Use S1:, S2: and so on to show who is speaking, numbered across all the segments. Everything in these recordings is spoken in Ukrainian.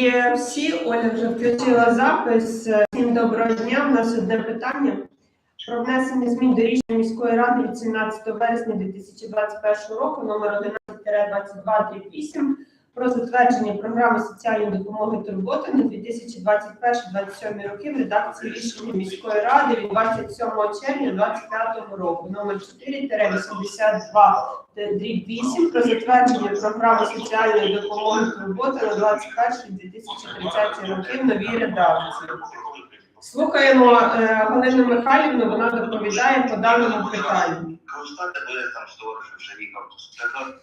S1: Тоді всі, Оля вже включила запис. Всім доброго дня. У нас одне питання про внесення змін до рішення міської ради від 17 вересня 2021 року номер 11-2238 про затвердження програми соціальної допомоги турботи на 2021-2027 роки в редакції рішення міської ради від 27 червня 2025 року номер 4-82 дріб 8 про затвердження програми соціальної допомоги турботи на 21-2030 роки в новій редакції. Слухаємо е, Галину Михайлівну, вона доповідає по даному питанню.
S2: Констати буде там сторож, вже віком сказав.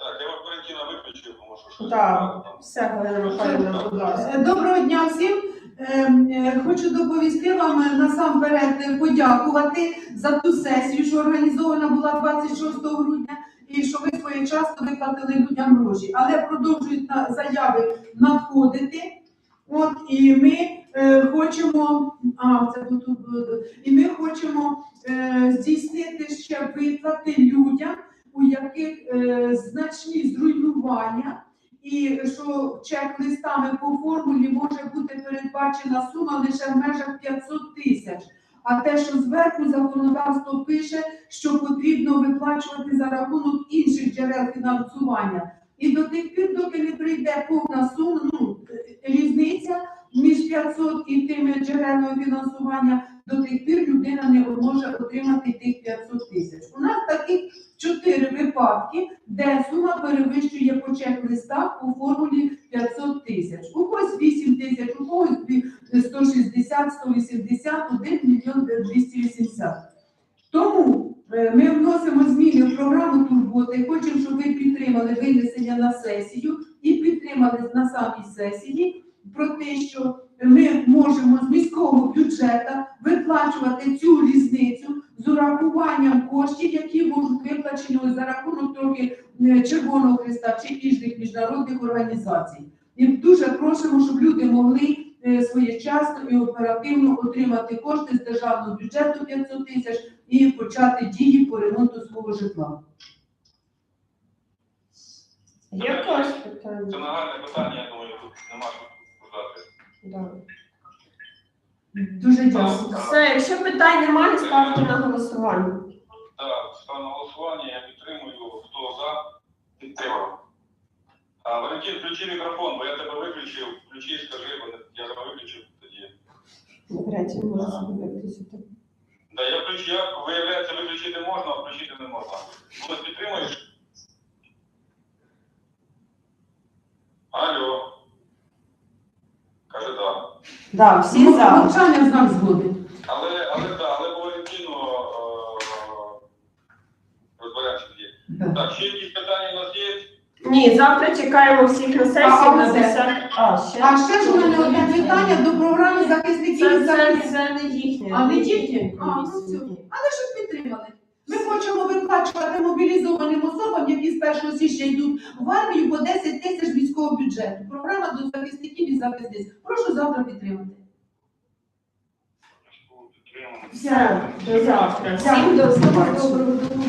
S3: Так, я вас Валентина виключив, тому що щось
S1: Так, все, Галина Михайлівна, будь ласка.
S4: Е, Доброго дня всім. Ем, е, Хочу доповісти вам е, насамперед подякувати за ту сесію, що організована була 26 грудня, і що ви своєчасно виплатили людям гроші. Але продовжують заяви надходити. От і ми е, хочемо, а це тут і ми хочемо е, здійснити ще виплати людям, у яких е, значні зруйнування і що чек-листами по формулі може бути передбачена сума лише в межах 500 тисяч. А те, що зверху законодавство пише, що потрібно виплачувати за рахунок інших джерел фінансування. І до тих пір, доки не прийде повна сума, ну, е, різниця між 500 і тими джерелами фінансування, до тих пір людина не може отримати тих 500 тисяч. У нас таких чотири випадки, де сума перевищує по чек-листах у формулі 500 тисяч. У когось 8 тисяч, у когось 160, 180, 1 мільйон 280. Тому е, ми вносимо зміни в програму турботи. Хочемо, щоб ви підтримали винесення на сесію і підтримали на самій сесії про те, що ми можемо з міського бюджету виплачувати цю різницю з урахуванням коштів, які можуть виплачені за рахунок трохи е, Червоного Христа чи інших міжнародних організацій. І дуже просимо, щоб люди могли е, своєчасно і оперативно отримати кошти з державного бюджету 500 тисяч і почати дії по ремонту свого житла.
S1: Є якось
S3: Це нагальне питання, я думаю, тут нема що сказати.
S1: Да.
S4: Дуже дякую.
S1: Все, якщо питань немає, ставте на голосування.
S3: Так, ставлю на голосування, я підтримую. Хто за? Підтримав. А, Валентин, включи мікрофон, бо я тебе виключив. Включи, скажи, бо я тебе виключив тоді.
S1: Навряд чи можна себе виключити.
S3: Да, я включу, я, виявляється, виключити можна, а включити не можна. Хтось підтримуєш?
S1: Да, всі
S4: Ну,
S1: за.
S4: Мовчання знак згоди.
S3: Але, але так, але по Валентину е, розберемося Так, ще якісь питання у нас є?
S1: Ні, завтра чекаємо всіх на
S4: А,
S1: сесію
S4: а
S1: на
S4: це?
S1: 10. А, ще?
S4: А ще ж у мене одне питання до програми захисників
S1: Це,
S4: і
S1: це,
S4: захисників.
S1: це не їхнє.
S4: А не тільки? А, ну все. Але щоб підтримали. Ми хочемо виплачувати мобілізованим особам, які з 1 січня йдуть в армію по 10 тисяч міського бюджету. Програма до захисників і захисниць. Прошу завтра підтримати.
S1: Все, до завтра. Всім
S4: до побачення.